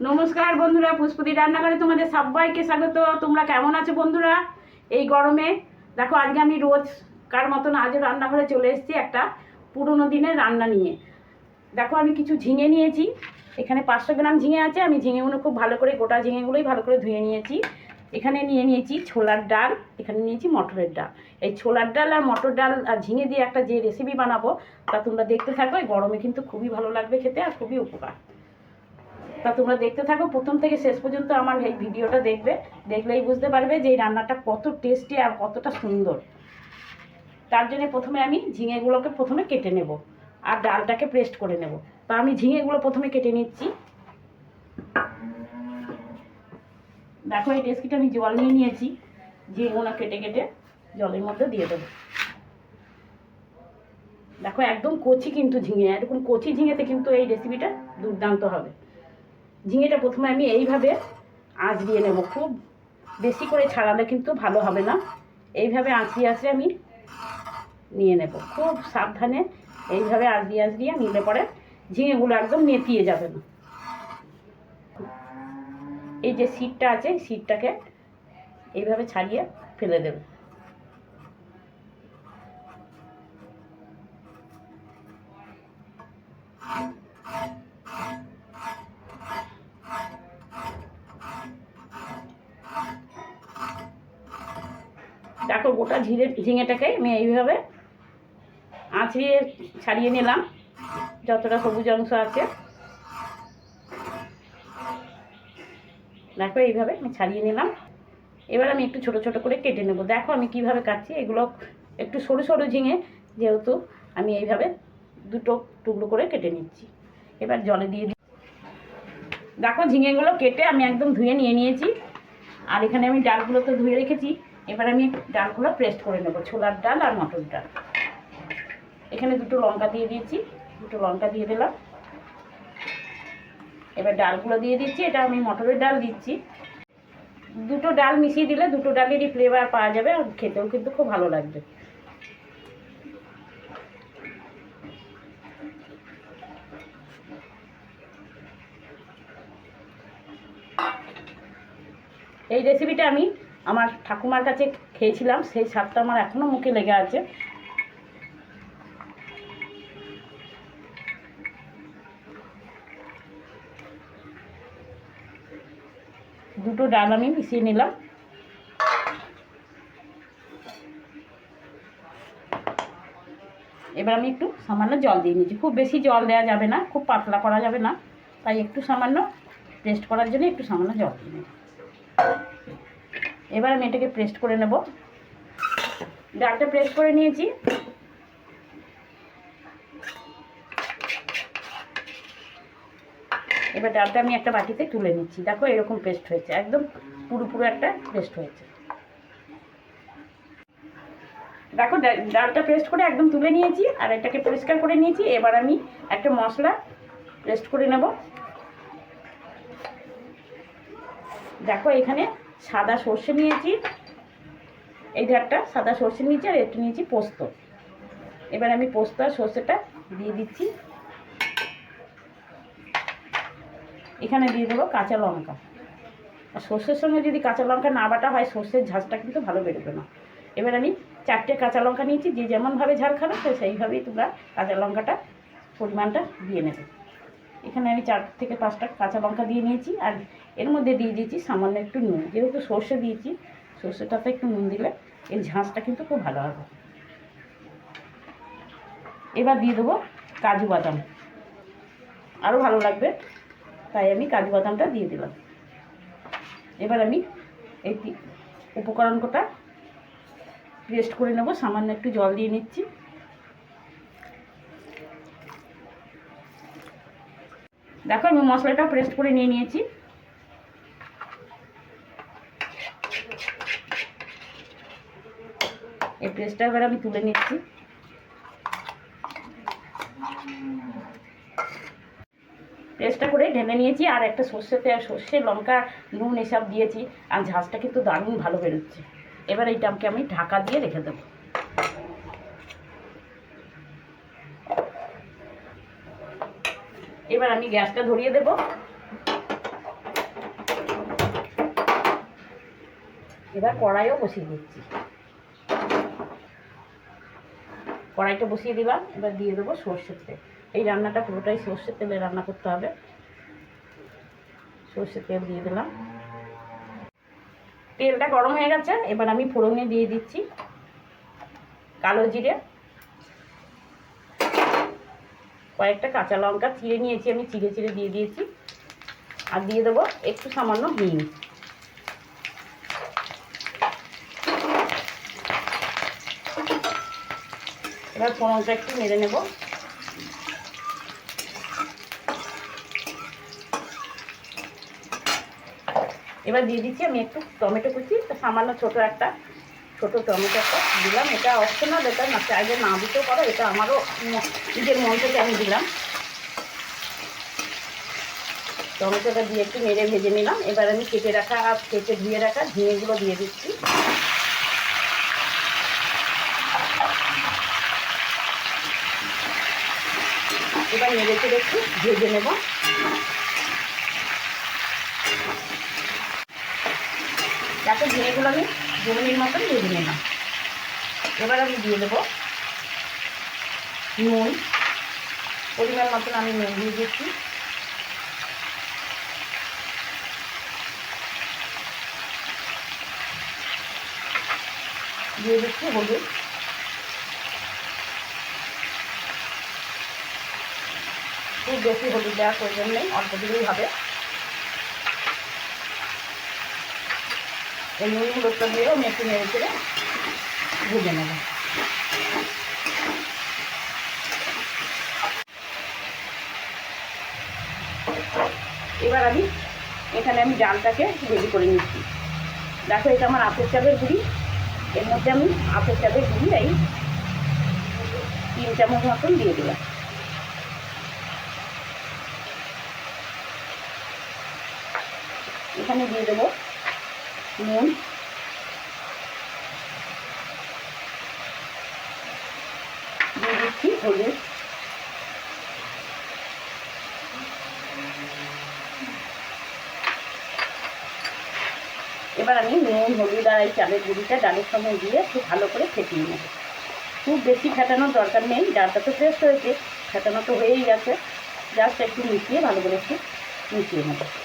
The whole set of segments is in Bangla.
নমস্কার বন্ধুরা পুষ্পতি রান্নাঘরে তোমাদের সবাইকে স্বাগত। তোমরা কেমন আছো বন্ধুরা? এই গরমে, দেখো আজকে আমি রোজ কার মতন আজও রান্নাঘরে চলে এসেছি একটা পুরনো দিনের রান্না নিয়ে। দেখো আমি কিছু ঝিঙে নিয়েছি, এখানে পাঁচশো গ্রাম ঝিঙে আছে, আমি ঝিঙেগুলো খুব ভালো করে, গোটা ঝিঙেগুলোই ভালো করে ধুয়ে নিয়েছি। এখানে নিয়ে নিয়েছি ছোলার ডাল, এখানে নিয়েছি মটরের ডাল। এই ছোলার ডাল আর মটর ডাল আর ঝিঙে দিয়ে একটা যে রেসিপি বানাবো, তা তোমরা দেখতে থাকো, এই গরমে কিন্তু খুবই ভালো লাগবে খেতে আর খুবই উপকার। তা তোমরা দেখতে থাকো। প্রথম থেকে শেষ পর্যন্ত আমার এই ভিডিওটা দেখবে। দেখলেই বুঝতে পারবে যে এই রান্নাটা কত টেস্টি আর কতটা সুন্দর। তার জন্য প্রথমে আমি ঝিঙেগুলোকে প্রথমে কেটে নেব আর ডালটাকে পেস্ট করে নেব। তা আমি ঝিঙেগুলো প্রথমে কেটে নিচ্ছি। দেখো, এই রেসিপিটা আমি জল নিয়ে নিয়েছি। ঝিঙেগুলো কেটে কেটে জলের মধ্যে দিয়ে দেবো। দেখো, একদম কচি কিন্তু ঝিঙে। এরকম কচি ঝিঙেতে কিন্তু এই রেসিপিটা দুর্দান্ত হবে। ঝিঙেটা প্রথমে আমি এইভাবে আঁচ দিয়ে নেব। খুব বেশি করে ছাড়ালে কিন্তু ভালো হবে না। এইভাবে আঁচড়িয়ে আঁচড়ে আমি নিয়ে নেব। খুব সাবধানে এইভাবে আঁচ দিয়ে আঁচ দিয়ে নিলে পরে ঝিঙেগুলো একদম নেতিয়ে যাবে না। এই যে সিটটা আছে সিটটাকে এইভাবে ছাড়িয়ে ফেলে দেবে। দেখো গোটা ঝিঙে ঝিঙেটাকে আমি এইভাবে আঁচড়িয়ে ছাড়িয়ে নিলাম, যতটা সবুজ অংশ আছে। দেখো এইভাবে আমি ছাড়িয়ে নিলাম। এবার আমি একটু ছোট ছোট করে কেটে নেব। দেখো আমি কীভাবে কাটছি, এগুলো একটু সরু সরু ঝিঙে, যেহেতু আমি এইভাবে দুটো টুকরো করে কেটে নিচ্ছি। এবার জলে দিয়ে দিই। দেখো ঝিঙেগুলো কেটে আমি একদম ধুয়ে নিয়ে নিয়েছি। আর এখানে আমি ডালগুলো তো ধুয়ে রেখেছি। এবার আমি ডালগুলো পেস্ট করে নেব, ছোলার ডাল আর মটর ডাল। এখানে দুটো লঙ্কা দিয়ে দিয়েছি, দুটো লঙ্কা দিয়ে দিলাম। এবার ডালগুলো দিয়ে দিচ্ছি, এটা আমি মটরের ডাল দিচ্ছি। দুটো ডাল মিশিয়ে দিলে দুটো ডালেরই ফ্লেভার পাওয়া যাবে আর খেতেও কিন্তু খুব ভালো লাগবে। এই রেসিপিটা আমি আমার ঠাকুমার কাছে খেয়েছিলাম, সেই স্বাদটা আমার এখনও মুখে লেগে আছে। দুটো ডাল আমি মিশিয়ে নিলাম। এবার আমি একটু সামান্য জল দিয়ে নিচ্ছি খুব বেশি জল দেওয়া যাবে না, খুব পাতলা করা যাবে না, তাই একটু সামান্য টেস্ট করার জন্য একটু সামান্য জল দিয়ে নিই এবার আমি এটাকে পেস্ট করে নেব। ডালটা পেস্ট করে নিয়েছি। এবার ডালটা আমি একটা বাটিতে তুলে নিচ্ছি। দেখো এরকম পেস্ট হয়েছে, একদম পুরো পুরো একটা পেস্ট হয়েছে। দেখো ডালটা পেস্ট করে একদম তুলে নিয়েছি আর এটাকে পরিষ্কার করে নিয়েছি। এবার আমি একটা মশলা পেস্ট করে নেব। দেখো এখানে সাদা সর্ষে নিয়েছি। এই ধারটা সাদা সর্ষে নিয়েছি আর একটু নিয়েছি পোস্ত। এবার আমি পোস্ত আর সর্ষেটা দিয়ে দিচ্ছি। এখানে দিয়ে দেবো কাঁচা লঙ্কা। আর সর্ষের সঙ্গে যদি কাঁচা লঙ্কা না বাটা হয়, সর্ষের ঝাঁজটা কিন্তু ভালো বেরোবে না। এবার আমি চারটে কাঁচা লঙ্কা নিয়েছি, যে যেমনভাবে ঝাল খাবে তো সেইভাবেই তোমরা কাঁচা লঙ্কাটা পরিমাণটা দিয়ে নেবে। এখানে আমি চার থেকে পাঁচটা কাঁচা লঙ্কা দিয়ে নিয়েছি, আর এর মধ্যে দিয়ে দিয়েছি সামান্য একটু নুন। যেহেতু সর্ষে দিয়েছি, সর্ষেটাতে একটু নুন দিলে এর ঝাঁসটা কিন্তু খুব ভালো হবে। এবার দিয়ে দেবো কাজু বাদাম। আরও ভালো লাগবে, তাই আমি কাজু বাদামটা দিয়ে দিলাম। এবার আমি এই তি- উপকরণ কটা পেস্ট করে নেব, সামান্য একটু জল দিয়ে নিচ্ছি। দেখো আমি মশলাটা পেস্ট করে নিয়ে নিয়েছি। এই পেস্টটা এবার আমি তুলে নিচ্ছি। পেস্টটা করে ঢেলে নিয়েছি, আর একটা সর্ষেতে সর্ষে, লঙ্কা, নুন এসব দিয়েছি, আর ঝাঁজটা কিন্তু দারুণ ভালো বেরোচ্ছে। এবার এইটাকে আমি ঢাকা দিয়ে রেখে দেবো। এবার আমি গ্যাসটা ধরিয়ে দেব। এবার কড়াইও বসিয়ে দিচ্ছি। কড়াইটা বসিয়ে দিলাম, এবার দিয়ে দেবো সর্ষের তেল। এই রান্নাটা পুরোটাই সর্ষের তেলে রান্না করতে হবে। সর্ষের তেল দিয়ে দিলাম। তেলটা গরম হয়ে গেছে, এবার আমি ফোড়নে দিয়ে দিচ্ছি কালো জিরে। কয়েকটা কাঁচা লঙ্কা চিড়ে নিয়েছি, আমি চিড়ে চিড়ে দিয়ে দিয়েছি। আর দিয়ে দেবো একটু সামান্য হিং। এবার ফোড়নটা একটু মেরে নেব। এবার দিয়ে দিচ্ছি আমি একটু টমেটো কুচি সামান্য ছোট একটা ছোট টমেটো একটা দিলাম, এটা অপশনাল এটা না চাইলে না দিতেও পারো, এটা আমারও নিজের মন থেকে আমি দিলাম। টমেটোটা দিয়ে একটু নেড়ে ভেজে নিলাম। এবার আমি কেটে রাখা, কেটে ধুয়ে রাখা ঝিঙেগুলো দিয়ে দিচ্ছি। এবার নেড়ে চেড়ে একটু ভেজে নেব। যাতে ঝিঙেগুলো আমি মিনিট মতন ভেজে নিলাম এবার আমি দিয়ে দেবো নুন। পরিমাণ মতন আমি নুন দিয়ে দিচ্ছি। দিয়ে দিচ্ছি হলুদ। খুব বেশি হলুদ দেওয়ার প্রয়োজন নেই, অল্প দিলেই হবে। এই নুন হলুদটা দিয়েও আমি একটু নেড়ে চেড়ে ভেজে নেব। এবার আমি এখানে আমি ডালটাকে রেডি করে নিচ্ছি। দেখো, এটা আমার আপের চাপের গুঁড়ি। এর মধ্যে আমি আপেল চাপের গুঁড়ি এই তিন চামচ মতন দিয়ে দিলাম। এখানে দিয়ে দেবো নুন। দিয়ে দিচ্ছি হলুদ। এবার আমি নুন, হলুদ আর এই চালের গুঁড়িটা ডালের সঙ্গে দিয়ে খুব ভালো করে ফেটিয়ে নেব। খুব বেশি ফেটানোর দরকার নেই, ডালটা তো ফ্রেশ হয়েছে, ফেটানো তো হয়েই গেছে। জাস্ট একটু মিশিয়ে ভালো করে একটু মিশিয়ে নেব।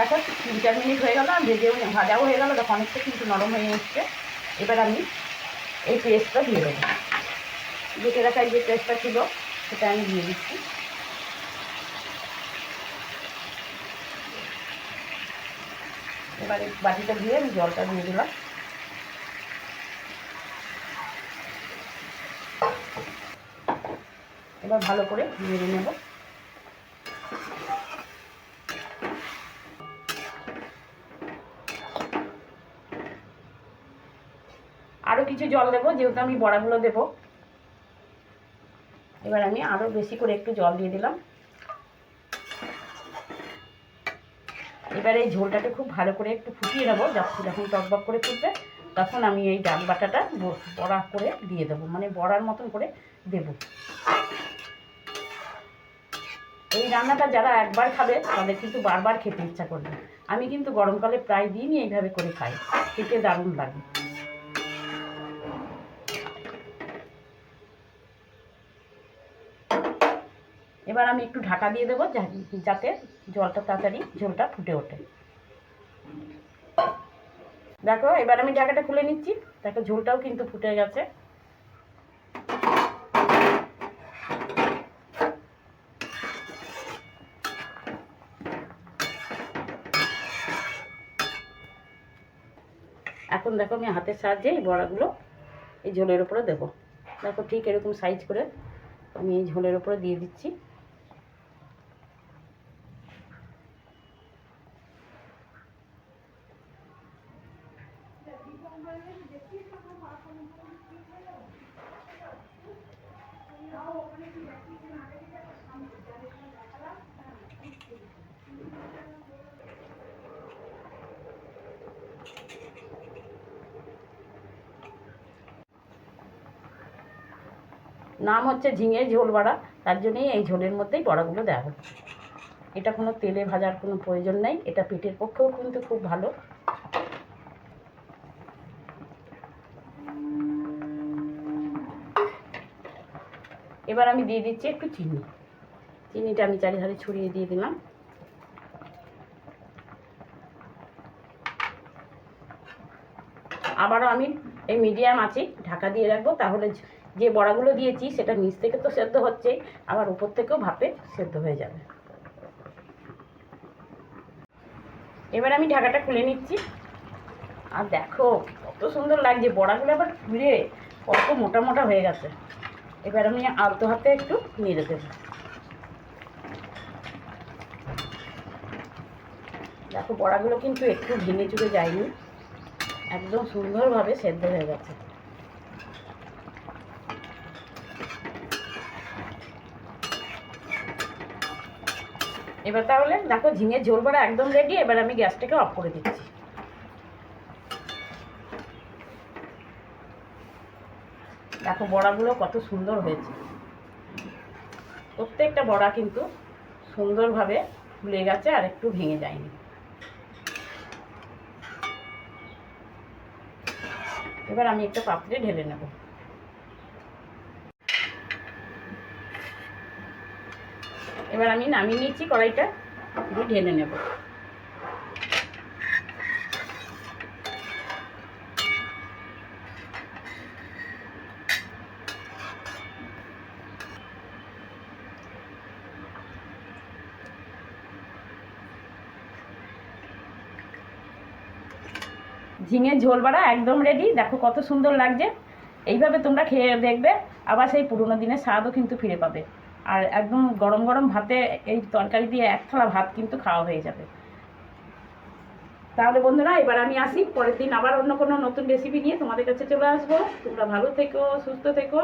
দেখো তিন চার মিনিট হয়ে গেল আর ভেজেও ভাজাও হয়ে গেল, দেখো অনেকটা কিন্তু নরম হয়ে এসছে। এবার আমি এই পেস্টটা দিয়ে দেবো। বেটে রাখা এই যে পেস্টটা ছিল, সেটা আমি দিয়ে দিচ্ছি। এবার বাটিটা দিয়ে আমি জলটা দিয়ে দিলাম। এবার ভালো করে নেড়ে নেব। আরও কিছু জল দেবো, যেহেতু আমি বড়াগুলো দেবো। এবার আমি আরও বেশি করে একটু জল দিয়ে দিলাম। এবার এই ঝোলটাকে খুব ভালো করে একটু ফুটিয়ে নেব, যখন যখন টকবক করে ফুটবে, তখন আমি এই ডাল বাটাটা বড়া করে দিয়ে দেবো মানে বড়ার মতন করে দেব। এই রান্নাটা যারা একবার খাবে, তাদের কিন্তু বারবার খেতে ইচ্ছা করবে। আমি কিন্তু গরমকালে প্রায় দিনই এইভাবে করে খাই, খেতে দারুণ লাগে। এবার আমি একটু ঢাকা দিয়ে দেবো যাতে জলটা তাড়াতাড়ি, ঝোলটা ফুটে ওঠে। দেখো, এবার আমি ঢাকাটা খুলে নিচ্ছি। দেখো, ঝোলটাও কিন্তু ফুটে গেছে। এখন দেখো, আমি হাতের সাহায্যে এই বড়াগুলো এই ঝোলের উপরে দেবো। দেখো, ঠিক এরকম সাইজ করে আমি এই ঝোলের উপরে দিয়ে দিচ্ছি। নাম হচ্ছে ঝিঙে ঝোল বড়া। তার জন্যই এই ঝোলের মধ্যেই বড়াগুলো দেওয়া হচ্ছে। এটা কোনো তেলে ভাজার কোনো প্রয়োজন নেই। এটা পেটের পক্ষেও কিন্তু খুব ভালো। এবার আমি দিয়ে দিচ্ছি একটু চিনি। চিনিটা আমি চারিধারে ছড়িয়ে দিয়ে দিলাম। আবারও আমি এই মিডিয়াম আছে ঢাকা দিয়ে রাখব, তাহলে যে বড়াগুলো দিয়েছি, সেটা নিচ থেকে তো সেদ্ধ হচ্ছেই আবার উপর থেকেও ভাপে সেদ্ধ হয়ে যাবে। এবার আমি ঢাকাটা খুলে নিচ্ছি। আর দেখো, কত সুন্দর লাগছে, বড়াগুলো আবার ফুলে কত মোটা মোটা হয়ে গেছে। এবার আমি আলতো হাতে একটু নেড়ে দেবো দেখো, বড়াগুলো কিন্তু একটু ভেঙে চুকে যায়নি। একদম সুন্দরভাবে সেদ্ধ হয়ে গেছে। এবার তাহলে দেখো ঝিঙের ঝোল বড়া একদম রেডি এবার আমি গ্যাসটাকে অফ করে দিচ্ছি। দেখো বড়াগুলো কত সুন্দর হয়েছে। প্রত্যেকটা বড়া কিন্তু সুন্দরভাবে ফুলে গেছে আর একটু ভেঙে যায়নি। এবার আমি একটা পাত্রে ঢেলে নেব। এবার আমি নামিয়ে নিচ্ছি কড়াইটা ঢেলে নেব। ঝিঙের ঝোল বাড়া একদম রেডি দেখো কত সুন্দর লাগছে। এইভাবে তোমরা খেয়ে দেখবে, আবার সেই পুরোনো দিনের স্বাদও কিন্তু ফিরে পাবে। আর একদম গরম গরম ভাতে এই তরকারি দিয়ে এক থালা ভাত কিন্তু খাওয়া হয়ে যাবে। তাহলে বন্ধুরা, এবার আমি আসি। পরের দিন আবার অন্য কোনো নতুন রেসিপি নিয়ে তোমাদের কাছে চলে আসব। তোমরা ভালো থেকো, সুস্থ থেকো।